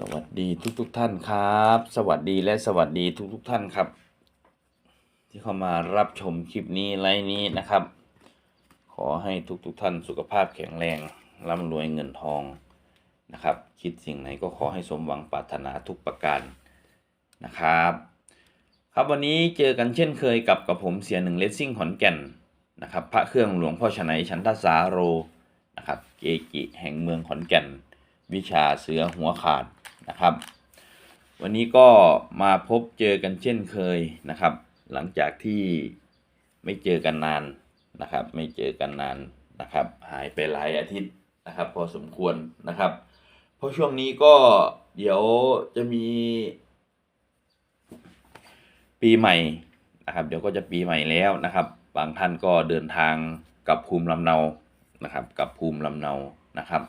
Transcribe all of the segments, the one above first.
สวัสดีทุกทุกๆท่านครับ สวัสดีและสวัสดีทุกทุกๆท่านครับ ที่เข้ามารับชมคลิปนี้ไลฟ์นี้นะครับ ขอให้ทุกทุกๆท่านสุขภาพแข็งแรงร่ำรวยเงินทองนะครับ คิดสิ่งไหนก็ขอให้สมหวังปรารถนาทุกประการนะครับ ครับวันนี้เจอกันเช่นเคยกับกับผมเสียหนึ่งเลสซิ่งขอนแก่นนะครับ พระเครื่องหลวงพ่อชนัยชันทสาโรนะครับเกจิแห่งเมืองขอนแก่น วิชาเสือหัวขาดนะครับ วันนี้ก็มาพบเจอกันเช่นเคยนะครับ หลังจากที่ไม่เจอกันนานนะครับ ไม่เจอกันนานนะครับ หายไปหลายอาทิตย์นะครับ พอสมควรนะครับ เพราะช่วงนี้ก็เดี๋ยวจะมี ปีใหม่นะครับ เดี๋ยวก็จะปีใหม่แล้วนะครับ บางท่านก็เดินทางกับภูมิลำเนานะครับ กับภูมิลำเนานะครับ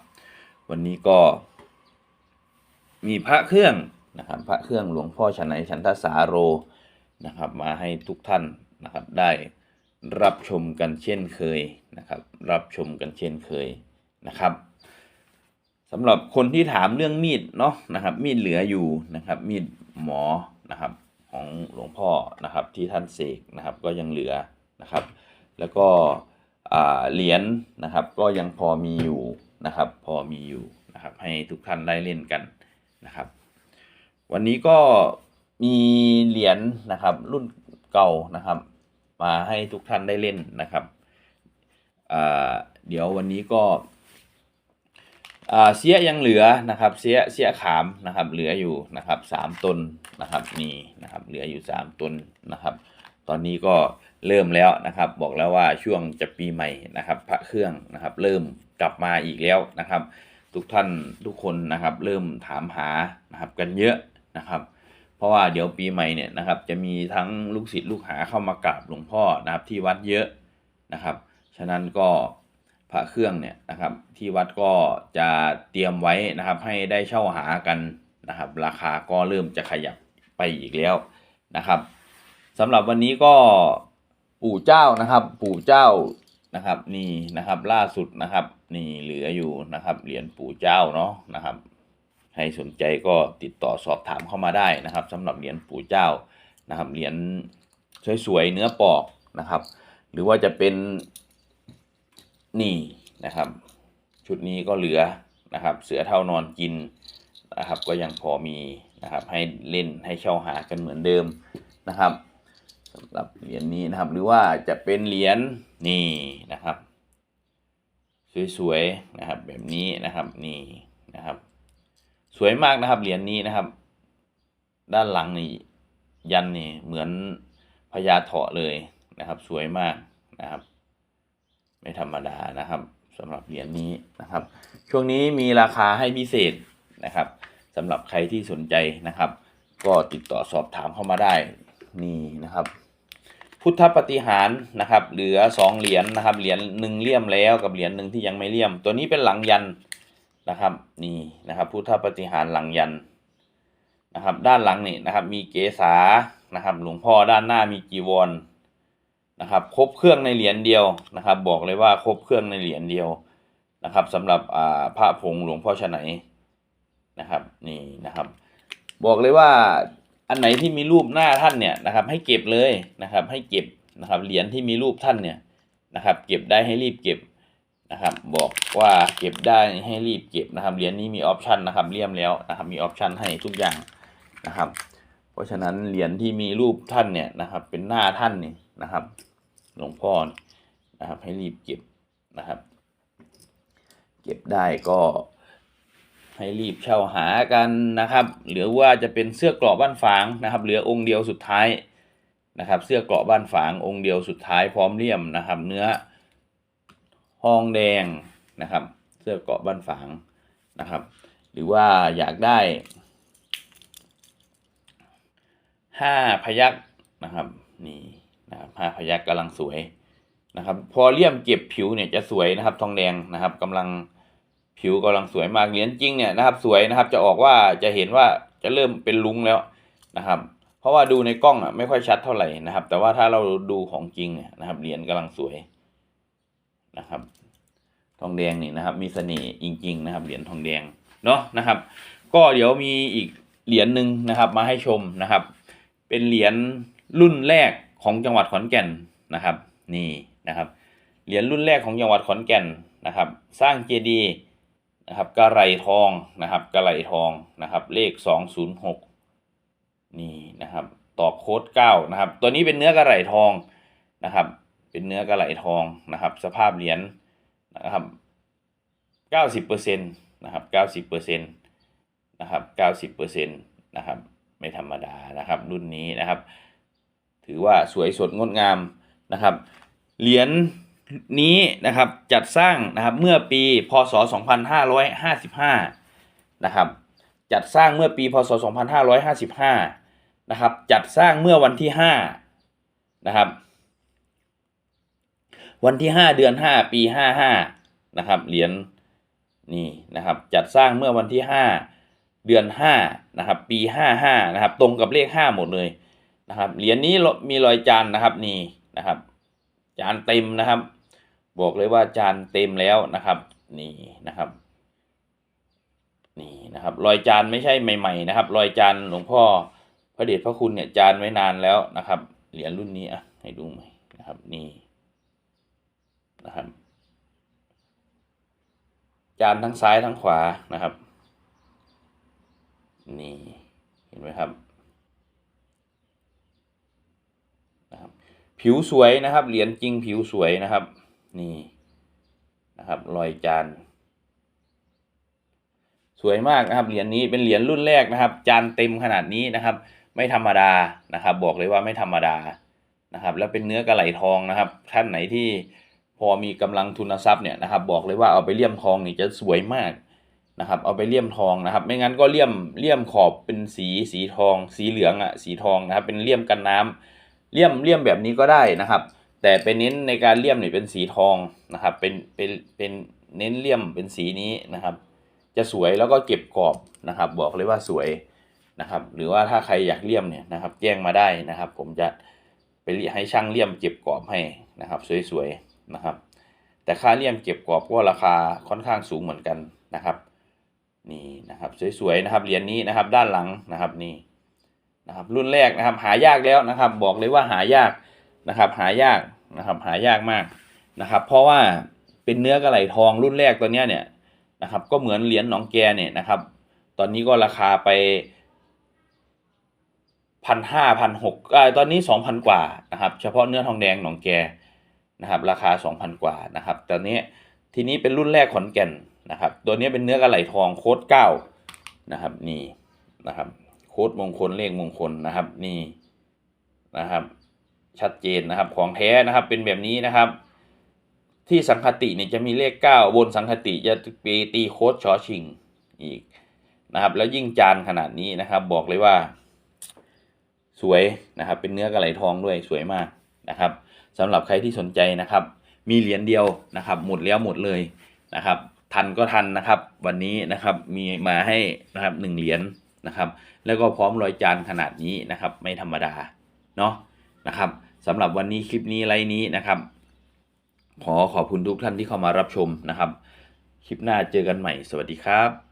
วันนี้ก็ มีพระเครื่องนะครับพระเครื่องหลวงพ่อชนัยชันทสาโรนะครับมาให้ทุกท่านนะครับได้รับชมกันเช่นเคยนะครับ รับชมกันเช่นเคยนะครับสำหรับคนที่ถามเรื่องมีดเนาะนะครับ มีดเหลืออยู่นะครับ มีดหมอนะครับของหลวงพ่อนะครับที่ท่านเสกนะครับก็ยังเหลือนะครับ แล้วก็เหรียญนะครับก็ยังพอมีอยู่ นะครับ พอมีอยู่นะครับ ให้ทุกท่านได้เล่นกันนะครับ วันนี้ก็มีเหรียญนะครับ รุ่นเก่านะครับ มาให้ทุกท่านได้เล่นนะครับเดี๋ยววันนี้ก็เสียยังเหลือนะครับ เสียเสียขามนะครับ เหลืออยู่นะครับสามตนนะครับนี่นะครับ เหลืออยู่สามตนนะครับ ตอนนี้ก็ เริ่มแล้วนะครับ บอกแล้วว่าช่วงจะปีใหม่นะครับพระเครื่องนะครับ เริ่มกลับมาอีกแล้วนะครับ ทุกท่านทุกคนนะครับ เริ่มถามหานะครับกันเยอะนะครับ เพราะว่าเดี๋ยวปีใหม่เนี่ยนะครับ จะมีทั้งลูกศิษย์ลูกหาเข้ามากราบหลวงพ่อนะครับที่วัดเยอะนะครับ ฉะนั้นก็พระเครื่องเนี่ยนะครับ ที่วัดก็จะเตรียมไว้นะครับ ให้ได้เช่าหากันนะครับ ราคาก็เริ่มจะขยับไปอีกแล้วนะครับสำหรับวันนี้ก็ ปู่เจ้านะครับ ปู่เจ้านะครับ นี่นะครับล่าสุดนะครับ นี่เหลืออยู่นะครับเหรียญปู่เจ้าเนาะนะครับใครสนใจก็ติดต่อสอบถามเข้ามาได้นะครับสำหรับเหรียญปู่เจ้านะครับเหรียญสวยๆเนื้อปอกนะครับ หรือว่าจะเป็นนี่นะครับ ชุดนี้ก็เหลือนะครับ เสือเท่านอนกินนะครับ ก็ยังพอมีนะครับ ให้เล่นให้เช่าหากันเหมือนเดิมนะครับ สำหรับเหรียญนี้นะครับ หรือว่าจะเป็นเหรียญนี่นะครับ สวยๆนะครับ แบบนี้นะครับนี่นะครับ สวยมากนะครับเหรียญนี้นะครับ ด้านหลังนี่ยันนี่เหมือนพญาเถาะเลยนะครับ สวยมากนะครับ ไม่ธรรมดานะครับสำหรับเหรียญนี้นะครับ ช่วงนี้มีราคาให้พิเศษนะครับสำหรับใครที่สนใจนะครับ ก็ติดต่อสอบถามเข้ามาได้นี่นะครับ พุทธปฏิหารนะครับ เหลือสองเหรียญนะครับ เหรียญหนึ่งเลี่ยมแล้วกับเหรียญหนึ่งที่ยังไม่เลี่ยม ตัวนี้เป็นหลังยันนะครับ นี่นะครับ พุทธปฏิหารหลังยันนะครับ ด้านหลังนี่นะครับ มีเกษานะครับ หลวงพ่อด้านหน้ามีจีวรนะครับ ครบเครื่องในเหรียญเดียวนะครับ บอกเลยว่าครบเครื่องในเหรียญเดียวนะครับสำหรับอ่าพระผงหลวงพ่อชนัยนะครับ นี่นะครับ บอกเลยว่า อันไหนที่มีรูปหน้าท่านเนี่ยนะครับ ให้เก็บเลยนะครับ ให้เก็บนะครับเหรียญที่มีรูปท่านเนี่ยนะครับ เก็บได้ให้รีบเก็บนะครับ บอกว่าเก็บได้ให้รีบเก็บนะครับเหรียญนี้มีออปชันนะครับเลี่ยมแล้วนะครับ มีออปชันให้ทุกอย่างนะครับ เพราะฉะนั้นเหรียญที่มีรูปท่านเนี่ยนะครับ เป็นหน้าท่านนี่นะครับหลวงพ่อนะครับให้รีบเก็บนะครับ เก็บได้ก็ ให้รีบเช่าหากันนะครับ หรือว่าจะเป็นเสื้อกราะบ้านฝางนะครับ เหลือองค์เดียวสุดท้ายนะครับ เสื้อกราะบ้านฝางองค์เดียวสุดท้ายพร้อมเลี่ยมนะครับ เนื้อทองแดงนะครับ เสื้อเกราะบ้านฝางนะครับ หรือว่าอยากได้ห้าพยักนะครับนี่นะครับห้าพยักกำลังสวยนะครับ พอเลี่ยมเก็บผิวเนี่ยจะสวยนะครับ ทองแดงนะครับกำลัง ผิวกำลังสวยมากเหรียญจริงเนี่ยนะครับสวยนะครับจะออกว่าจะเห็นว่าจะเริ่มเป็นลุงแล้วนะครับ เพราะว่าดูในกล้องอะไม่ค่อยชัดเท่าไหร่นะครับ แต่ว่าถ้าเราดูของจริงเนี่ยนะครับเหรียญกำลังสวยนะครับ ทองแดงนี่นะครับ มีเสน่ห์จริง ๆ นะครับเหรียญทองแดงเนาะนะครับ ก็เดี๋ยวมีอีกเหรียญหนึ่งนะครับ มาให้ชมนะครับ เป็นเหรียญรุ่นแรกของจังหวัดขอนแก่นนะครับ นี่นะครับเหรียญรุ่นแรกของจังหวัดขอนแก่นนะครับ สร้างเจดีย์ นะครับกระไหลทองนะครับกระไหลทองนะครับ เลขสองศูนย์หกนี่นะครับ ตอกโค้ดเก้านะครับ ตัวนี้เป็นเนื้อกระไหลทองนะครับ เป็นเนื้อกระไหลทองนะครับ สภาพเหรียญนะครับเก้าสิบเปอร์เซ็นต์นะครับเก้าสิบเปอร์เซ็นต์นะครับเก้าสิบเปอร์เซ็นต์นะครับไม่ธรรมดานะครับรุ่นนี้นะครับ ถือว่าสวยสดงดงามนะครับเหรียญ นี้นะครับจัดสร้างนะครับเมื่อปีพศ 2555 นะครับจัดสร้างเมื่อปีพศ 2555 นะครับจัดสร้างเมื่อวันที่ 5 นะครับ วันที่ 5 เดือน 5 ปี 55 นะครับเหรียญนี่นะครับจัดสร้างเมื่อวันที่ 5 เดือน 5 นะครับ ปี 55 นะครับ ตรงกับเลข 5 หมดเลยนะครับเหรียญนี้มีรอยจานนะครับนี่นะครับจานเต็มนะครับ บอกเลยว่าจานเต็มแล้วนะครับนี่นะครับนี่นะครับรอยจานไม่ใช่ใหม่ ๆ นะครับ รอยจานหลวงพ่อพระเดชพระคุณเนี่ยจานไว้นานแล้วนะครับเหรียญรุ่นนี้อะให้ดูไหมนะครับนี่นะครับจานทั้งซ้ายทั้งขวานะครับนี่เห็นไหมครับนะครับ ผิวสวยนะครับเหรียญจริงผิวสวยนะครับ นี่นะครับรอยจาน สวยมากนะครับเหรียญนี้เป็นเหรียญรุ่นแรกนะครับ จานเต็มขนาดนี้นะครับ ไม่ธรรมดานะครับ บอกเลยว่าไม่ธรรมดานะครับ แล้วเป็นเนื้อกระไหลทองนะครับ ท่านไหนที่พอมีกำลังทุนทรัพย์เนี่ยนะครับ บอกเลยว่าเอาไปเลี่ยมทองนี่จะสวยมากนะครับ เอาไปเลี่ยมทองนะครับ ไม่งั้นก็เลี่ยมเลี่ยมขอบเป็นสีสีทอง สีเหลืองอะสีทองนะครับ เป็นเลี่ยมกันน้ำเลี่ยมเลี่ยมแบบนี้ก็ได้นะครับ แต่เป็นเน้นในการเลี่ยมเนี่ยเป็นสีทองนะครับ เป็นเป็นเป็นเน้นเลี่ยมเป็นสีนี้นะครับ จะสวยแล้วก็เก็บกรอบนะครับ บอกเลยว่าสวยนะครับ หรือว่าถ้าใครอยากเลี่ยมเนี่ยนะครับ แจ้งมาได้นะครับ ผมจะไปให้ช่างเลี่ยมเก็บกรอบให้นะครับ สวยๆนะครับ แต่ค่าเลี่ยมเก็บกรอบก็ราคาค่อนข้างสูงเหมือนกันนะครับนี่นะครับสวยๆนะครับเหรียญนี้นะครับด้านหลังนะครับนี่นะครับ รุ่นแรกนะครับ หายากแล้วนะครับ บอกเลยว่าหายาก นะครับหายากนะครับหายากมากนะครับ เพราะว่าเป็นเนื้อกระไหลทองรุ่นแรกตัวเนี้ยเนี่ยนะครับก็เหมือนเหรียญหนองแกเนี่ยนะครับ ตอนนี้ก็ราคาไปพันห้าพันหกตอนนี้สองพันกว่านะครับ เฉพาะเนื้อทองแดงหนองแกนะครับ ราคาสองพันกว่านะครับตอนนี้ทีนี้เป็นรุ่นแรกขอนแก่นนะครับ ตัวนี้เป็นเนื้อกระไหลทองโค้ดเก้านะครับนี่นะครับ โค้ดมงคลเลขมงคลนะครับนี่นะครับ ชัดเจนนะครับของแท้นะครับเป็นแบบนี้นะครับ ที่สังคติเนี่ยจะมีเลขเก้าบนสังคติจะปีตีโค้ดชอชิงอีกนะครับ แล้วยิ่งจานขนาดนี้นะครับ บอกเลยว่า สวยนะครับ เป็นเนื้อกระไหลทองด้วยสวยมากนะครับสำหรับใครที่สนใจนะครับ มีเหรียญเดียวนะครับ หมดแล้วหมดเลยนะครับ ทันก็ทันนะครับ วันนี้นะครับมีมาให้นะครับหนึ่งเหรียญนะครับ แล้วก็พร้อมรอยจานขนาดนี้นะครับ ไม่ธรรมดาเนาะนะครับ สำหรับวันนี้คลิปนี้ไลน์นี้นะครับ ขอขอบคุณทุกท่านที่เข้ามารับชมนะครับ คลิปหน้าเจอกันใหม่ สวัสดีครับ